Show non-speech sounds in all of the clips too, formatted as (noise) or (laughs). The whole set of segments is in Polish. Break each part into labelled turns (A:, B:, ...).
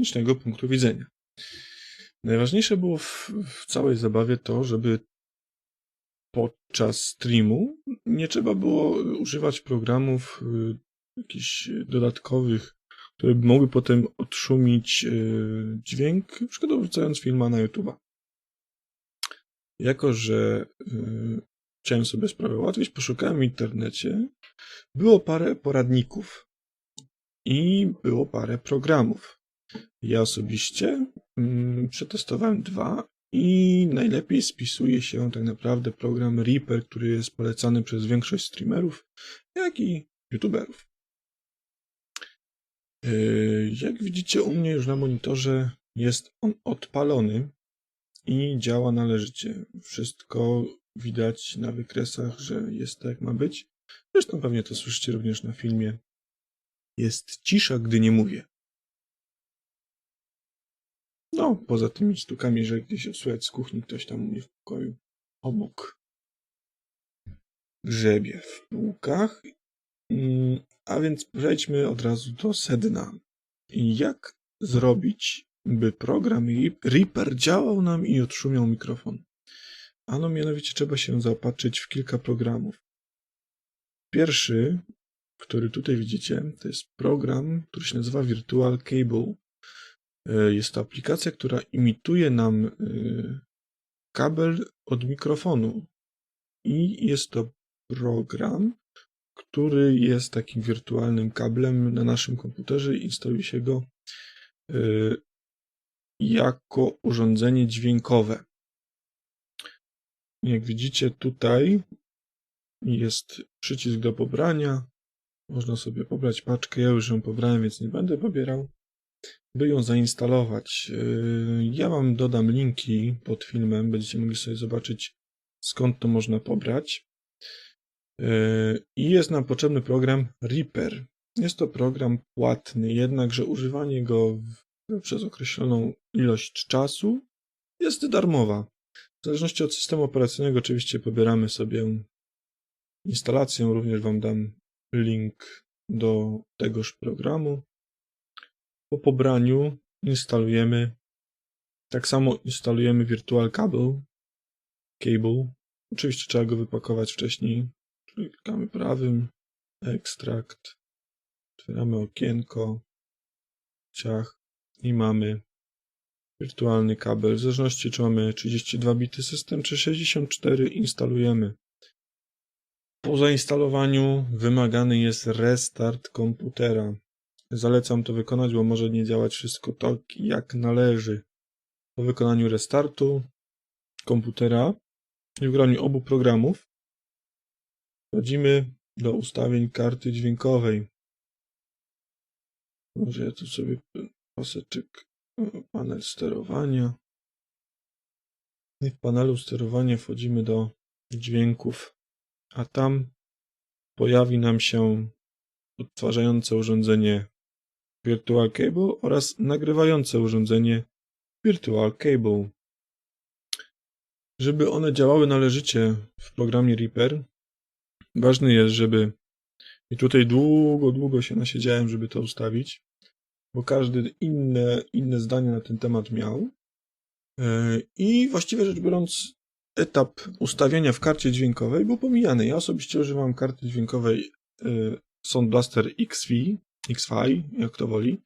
A: technicznego punktu widzenia. Najważniejsze było w, w całej zabawie to, żeby podczas streamu nie trzeba było używać programów y, jakichś dodatkowych, które mogły potem odszumić y, dźwięk, przykład wrzucając filma na YouTube'a. Jako, że y, chciałem sobie sprawę ułatwić, poszukałem w internecie. Było parę poradników i było parę programów. Ja osobiście mm, przetestowałem dwa i najlepiej spisuje się tak naprawdę program Reaper, który jest polecany przez większość streamerów, jak i youtuberów. Yy, jak widzicie u mnie już na monitorze jest on odpalony i działa należycie. Wszystko widać na wykresach, że jest tak jak ma być. Zresztą pewnie to słyszycie również na filmie. Jest cisza, gdy nie mówię. No, poza tymi stukami, że gdzieś słychać z kuchni ktoś tam u mnie w pokoju obok grzebie w półkach. Mm, a więc przejdźmy od razu do sedna. Jak zrobić, by program Reaper działał nam i odszumiał mikrofon? Ano mianowicie trzeba się zaopatrzyć w kilka programów. Pierwszy, który tutaj widzicie, to jest program, który się nazywa Virtual Cable. E, jest to aplikacja, która imituje nam e, kabel od mikrofonu. I jest to program, który jest takim wirtualnym kablem na naszym komputerze i instaluje się go e, jako urządzenie dźwiękowe. Jak widzicie tutaj jest przycisk do pobrania. Można sobie pobrać paczkę. Ja już ją pobrałem, więc nie będę pobierał. By ją zainstalować, yy, ja wam dodam linki pod filmem. Będziecie mogli sobie zobaczyć skąd to można pobrać. Yy, I jest nam potrzebny program Reaper. Jest to program płatny, jednakże używanie go przez określoną ilość czasu jest darmowa. W zależności od systemu operacyjnego oczywiście pobieramy sobie instalację. Również Wam dam link do tegoż programu. Po pobraniu instalujemy tak samo instalujemy Virtual Cable. Cable. Oczywiście trzeba go wypakować wcześniej. Klikamy prawym, ekstrakt, otwieramy okienko, ciach i mamy wirtualny kabel. W zależności czy mamy 32 bity system czy 64 instalujemy. Po zainstalowaniu wymagany jest restart komputera. Zalecam to wykonać, bo może nie działać wszystko tak jak należy. Po wykonaniu restartu komputera i wygraniu obu programów wchodzimy do ustawień karty dźwiękowej. Może ja tu sobie paseczek panel sterowania. I w panelu sterowania wchodzimy do dźwięków, a tam pojawi nam się odtwarzające urządzenie Virtual Cable oraz nagrywające urządzenie Virtual Cable. Żeby one działały należycie w programie Reaper, ważne jest, żeby i tutaj długo, długo się nasiedziałem, żeby to ustawić, bo każdy inne, inne zdanie na ten temat miał. E, I właściwie rzecz biorąc, etap ustawienia w karcie dźwiękowej był pomijany. Ja osobiście używam karty dźwiękowej e, Sound Blaster XV, XFi, jak to woli.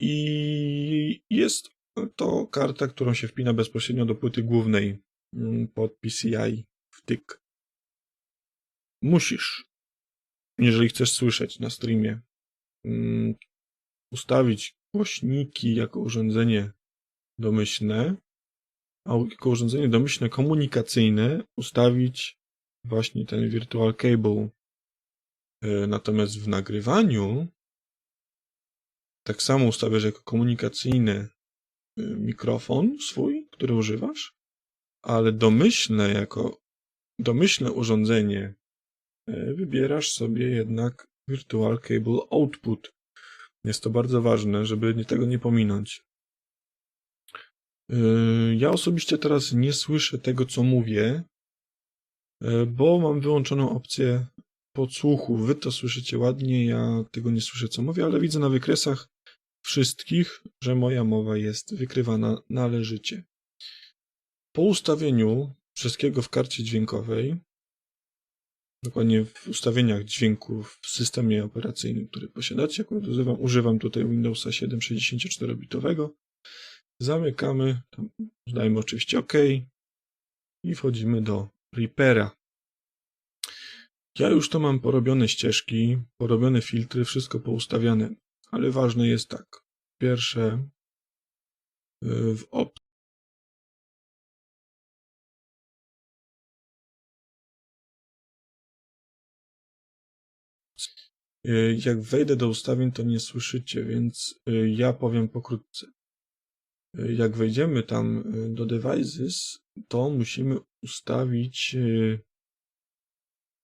A: I jest to karta, którą się wpina bezpośrednio do płyty głównej mm, pod PCI wtyk. Musisz, jeżeli chcesz słyszeć na streamie, mm, ustawić głośniki jako urządzenie domyślne, a jako urządzenie domyślne komunikacyjne ustawić właśnie ten virtual cable. E, natomiast w nagrywaniu tak samo ustawiasz jako komunikacyjny e, mikrofon swój, który używasz, ale domyślne jako domyślne urządzenie e, wybierasz sobie jednak virtual cable output, jest to bardzo ważne, żeby tego nie pominąć. Yy, ja osobiście teraz nie słyszę tego, co mówię, bo mam wyłączoną opcję podsłuchu. Wy to słyszycie ładnie, ja tego nie słyszę, co mówię, ale widzę na wykresach, wszystkich, że moja mowa jest wykrywana należycie. Po ustawieniu wszystkiego w karcie dźwiękowej, dokładnie w ustawieniach dźwięku w systemie operacyjnym, który posiadacie, akurat używam, używam tutaj Windowsa 7 64-bitowego, zamykamy, dajmy oczywiście OK i wchodzimy do Reapera. Ja już to mam porobione ścieżki, porobione filtry, wszystko poustawiane, ale ważne jest tak. Pierwsze y, w op y, Jak wejdę do ustawień, to nie słyszycie, więc y, ja powiem pokrótce. Jak wejdziemy tam do devices, to musimy ustawić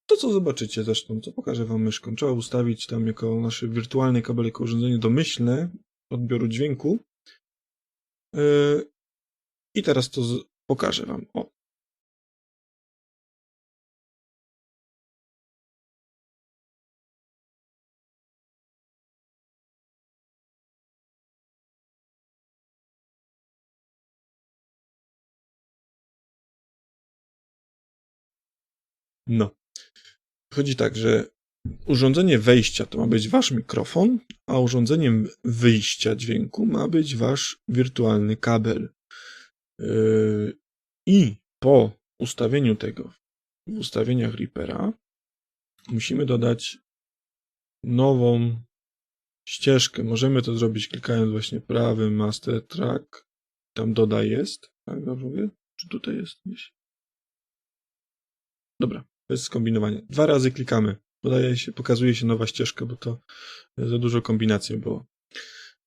A: to, co zobaczycie zresztą, co pokażę wam myszką. Trzeba ustawić tam jako nasze wirtualne kabelek urządzenie domyślne odbioru dźwięku. Yy, I teraz to pokażę wam. O. No. Chodzi tak, że urządzenie wejścia to ma być wasz mikrofon, a urządzeniem wyjścia dźwięku ma być wasz wirtualny kabel. Yy, I po ustawieniu tego w ustawieniach Reapera musimy dodać nową ścieżkę. Możemy to zrobić klikając właśnie prawym Master Track. Tam dodaj jest. Tak dobrze mówię? Czy tutaj jest gdzieś? Dobra, bez skombinowania. Dwa razy klikamy. Podaje się, pokazuje się nowa ścieżka, bo to za dużo kombinacji było.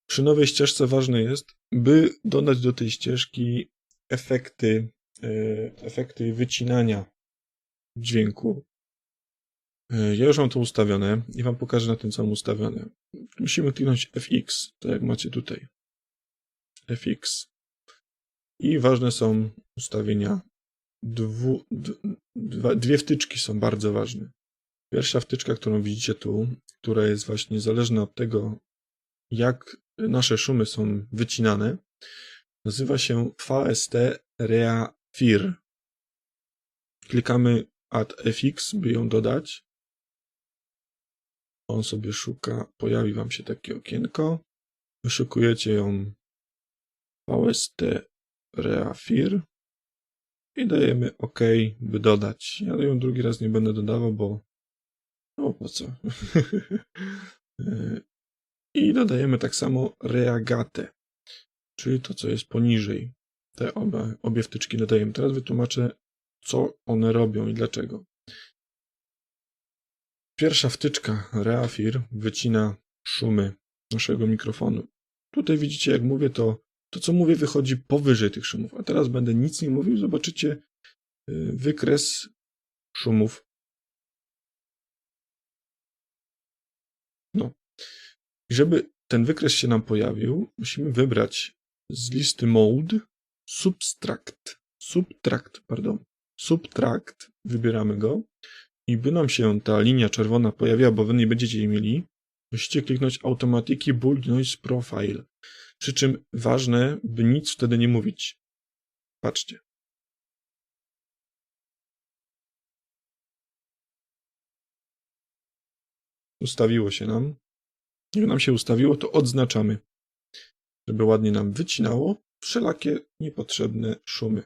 A: Przy nowej ścieżce ważne jest, by dodać do tej ścieżki efekty, e, efekty wycinania dźwięku. E, ja już mam to ustawione i Wam pokażę na tym, co mam ustawione. Musimy kliknąć FX, tak jak macie tutaj. FX. I ważne są ustawienia dwu, dwa, dwie wtyczki są bardzo ważne. Pierwsza wtyczka, którą widzicie tu, która jest właśnie zależna od tego, jak nasze szumy są wycinane, nazywa się VST Rea Fir. Klikamy Add FX, by ją dodać. On sobie szuka, pojawi Wam się takie okienko. Wyszukujecie ją VST Rea Fir i dajemy OK, by dodać. Ja ją drugi raz nie będę dodawał, bo no po co? (laughs) I dodajemy tak samo reagatę, czyli to, co jest poniżej. Te obie wtyczki dodajemy. Teraz wytłumaczę, co one robią i dlaczego. Pierwsza wtyczka Reafir wycina szumy naszego mikrofonu. Tutaj widzicie, jak mówię, to to, co mówię, wychodzi powyżej tych szumów. A teraz będę nic nie mówił, zobaczycie y, wykres szumów. No. Żeby ten wykres się nam pojawił, musimy wybrać z listy mode subtract. Subtract, pardon. Subtract, wybieramy go. I by nam się ta linia czerwona pojawiła, bo wy nie będziecie jej mieli, musicie kliknąć Automatic Bulk Noise Profile. Przy czym ważne, by nic wtedy nie mówić. Patrzcie. Ustawiło się nam. Jak nam się ustawiło, to odznaczamy, żeby ładnie nam wycinało wszelakie niepotrzebne szumy.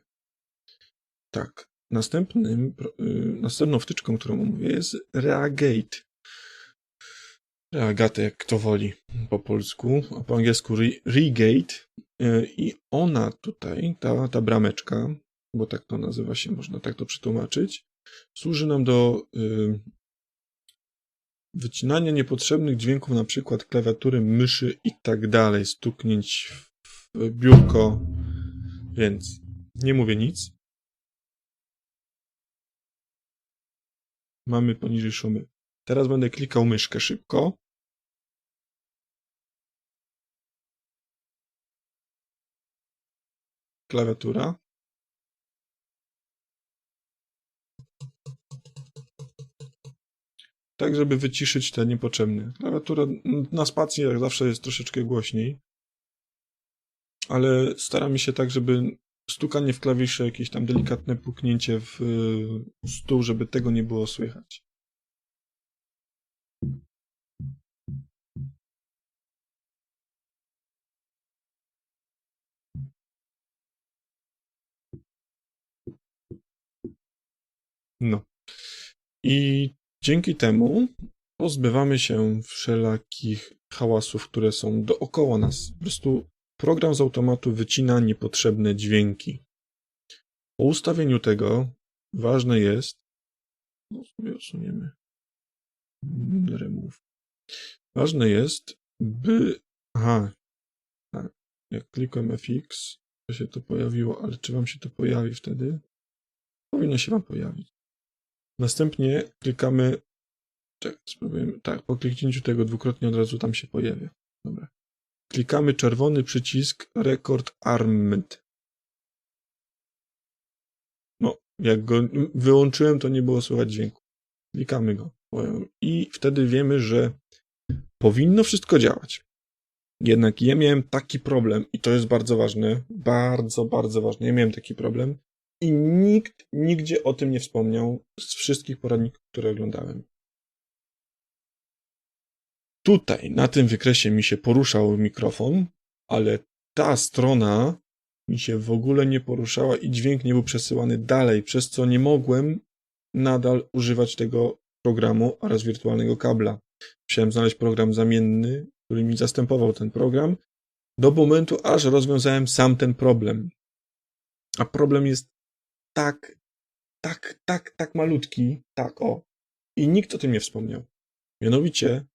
A: Tak. Następnym, yy, następną wtyczką, którą mówię, jest Reagate. Agatę, jak kto woli po polsku, a po angielsku re Regate. E, I ona tutaj, ta, ta brameczka, bo tak to nazywa się, można tak to przetłumaczyć, służy nam do y, wycinania niepotrzebnych dźwięków, na przykład klawiatury, myszy i tak dalej, stuknięć w biurko, więc nie mówię nic. Mamy poniżej szumy. Teraz będę klikał myszkę szybko. Klawiatura tak żeby wyciszyć te niepotrzebne. Klawiatura na spacji jak zawsze jest troszeczkę głośniej, ale staramy się tak, żeby stukanie w klawisze, jakieś tam delikatne puknięcie w stół, żeby tego nie było słychać. No. I dzięki temu pozbywamy się wszelakich hałasów, które są dookoła nas. Po prostu program z automatu wycina niepotrzebne dźwięki. Po ustawieniu tego ważne jest, no sobie usuniemy remove. Ważne jest, by, aha, jak klikłem FX, to się to pojawiło, ale czy wam się to pojawi wtedy? Powinno się wam pojawić. Następnie klikamy, spróbujemy, tak, po kliknięciu tego dwukrotnie od razu tam się pojawia. Dobra. Klikamy czerwony przycisk Record Armed. No, jak go wyłączyłem, to nie było słychać dźwięku. Klikamy go. I wtedy wiemy, że powinno wszystko działać. Jednak ja miałem taki problem, i to jest bardzo ważne, bardzo, bardzo ważne. Ja miałem taki problem, i nikt nigdzie o tym nie wspomniał z wszystkich poradników, które oglądałem. Tutaj, na tym wykresie mi się poruszał mikrofon, ale ta strona mi się w ogóle nie poruszała i dźwięk nie był przesyłany dalej, przez co nie mogłem nadal używać tego programu oraz wirtualnego kabla. Musiałem znaleźć program zamienny, który mi zastępował ten program, do momentu, aż rozwiązałem sam ten problem. A problem jest tak, tak, tak, tak malutki, tak o. I nikt o tym nie wspomniał. Mianowicie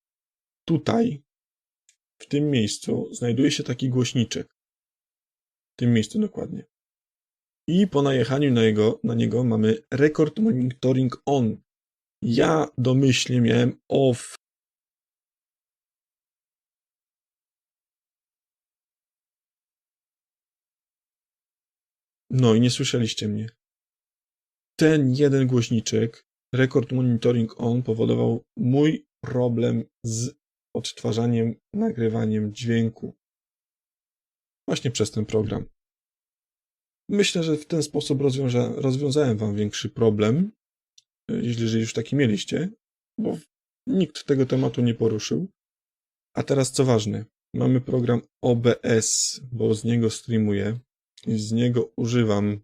A: tutaj, w tym miejscu, znajduje się taki głośniczek. W tym miejscu dokładnie. I po najechaniu na, jego, na niego mamy Record Monitoring On. Ja domyślnie miałem off. No i nie słyszeliście mnie ten jeden głośniczek, Record Monitoring On, powodował mój problem z odtwarzaniem, nagrywaniem dźwięku. Właśnie przez ten program. Myślę, że w ten sposób rozwiąza rozwiązałem Wam większy problem, jeżeli już taki mieliście, bo nikt tego tematu nie poruszył. A teraz co ważne, mamy program OBS, bo z niego streamuję i z niego używam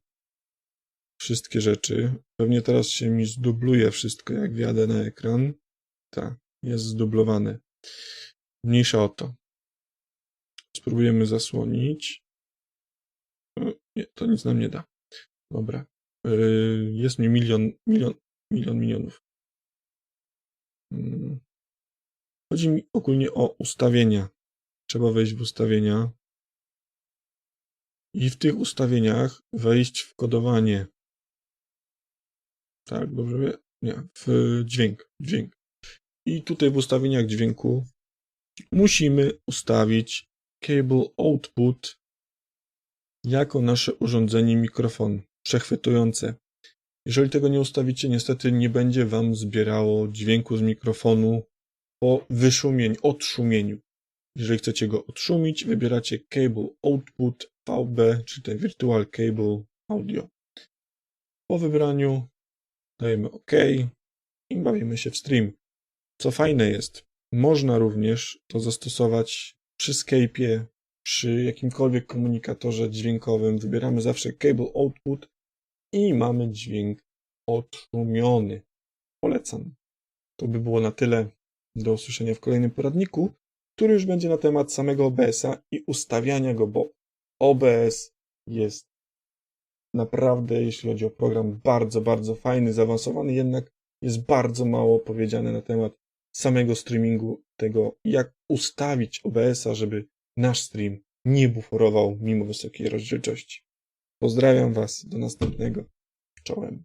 A: wszystkie rzeczy. Pewnie teraz się mi zdubluje wszystko, jak wjadę na ekran. Tak, jest zdublowane. Mniejsza o to. Spróbujemy zasłonić. Nie, to nic nam nie da. Dobra. Yy, jest mi milion, milion, milion milionów. Mm. Chodzi mi ogólnie o ustawienia. Trzeba wejść w ustawienia i w tych ustawieniach wejść w kodowanie. Tak, dobrze wie? Nie, w dźwięk, dźwięk. I tutaj w ustawieniach dźwięku musimy ustawić cable output jako nasze urządzenie mikrofon przechwytujące. Jeżeli tego nie ustawicie, niestety nie będzie Wam zbierało dźwięku z mikrofonu po wyszumieniu, odszumieniu. Jeżeli chcecie go odszumić, wybieracie Cable Output VB, czyli ten Virtual Cable Audio. Po wybraniu dajemy OK i bawimy się w stream. Co fajne jest, można również to zastosować przy Skype'ie, przy jakimkolwiek komunikatorze dźwiękowym. Wybieramy zawsze Cable Output i mamy dźwięk odszumiony. Polecam. To by było na tyle. Do usłyszenia w kolejnym poradniku, który już będzie na temat samego OBS-a i ustawiania go, bo OBS jest naprawdę, jeśli chodzi o program, bardzo, bardzo fajny, zaawansowany, jednak jest bardzo mało powiedziane na temat samego streamingu, tego jak ustawić OBS-a, żeby nasz stream nie buforował mimo wysokiej rozdzielczości. Pozdrawiam Was, do następnego. Czołem.